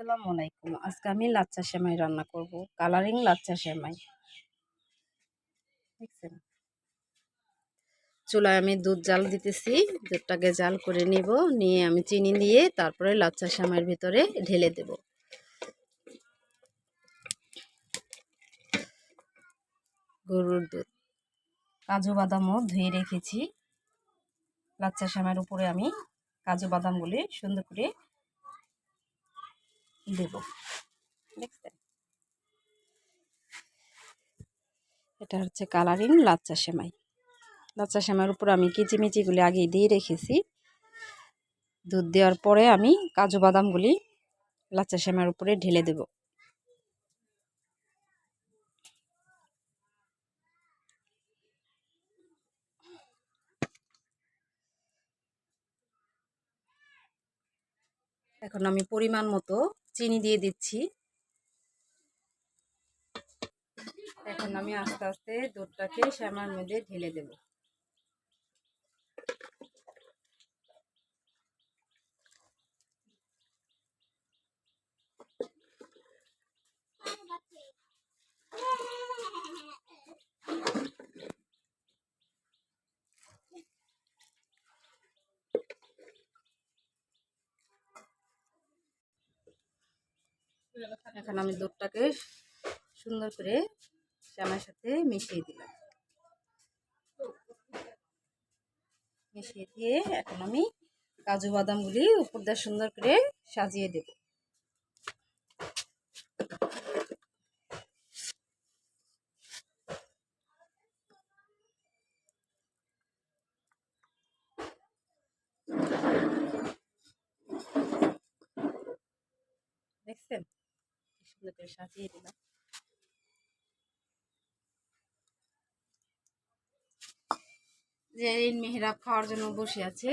আসসালামু আলাইকুম। আজকে আমি লাচ্চা সেমাই রান্না করব, কালারিং লাচ্চা সেমাই। দেখছেন? চুলায় আমি দুধ জাল দিতেছি, দুধটাকে জাল করে নিব, নিয়ে আমি চিনি দিয়ে তারপরে লাচ্চা সেমাইয়ের ভিতরে ঢেলে দেব। গরুর দুধ। কাজু বাদামও ধুয়ে রেখেছি। লাচ্চা সেমাইয়ের উপরে আমি কাজু বাদামগুলি সুন্দর করে দেব। দেখছেন এটা হচ্ছে কালারিং লাচ্চা সেমাই। লাচ্চা সেমাইয়ের উপর আমি কিচিমিচিগুলি আগে দিয়ে রেখেছি। দুধ দেওয়ার পরে আমি কাজু বাদামগুলি লাচ্চা সেমাইয়ের উপরে ঢেলে দেব। এখন আমি পরিমাণ মতো চিনি দিয়ে দিচ্ছি। এখন আমি আস্তে আস্তে দুধটাকে শ্যামার মধ্যে ঢেলে দেব। এখন আমি দুধটাকে সুন্দর করে শ্যামার সাথে মিশিয়ে দিলাম। মিশিয়ে দিয়ে এখন আমি কাজু বাদামগুলি উপর দিয়ে সুন্দর করে সাজিয়ে দেব। দেখছেন? সুন্দর করে সাজিয়ে দিলাম। যে মেহরাব খাওয়ার জন্য বসে আছে।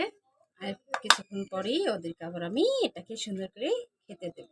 আর কিছুক্ষণ পরেই ওদেরকে আবার আমি এটাকে সুন্দর করে খেতে দেব।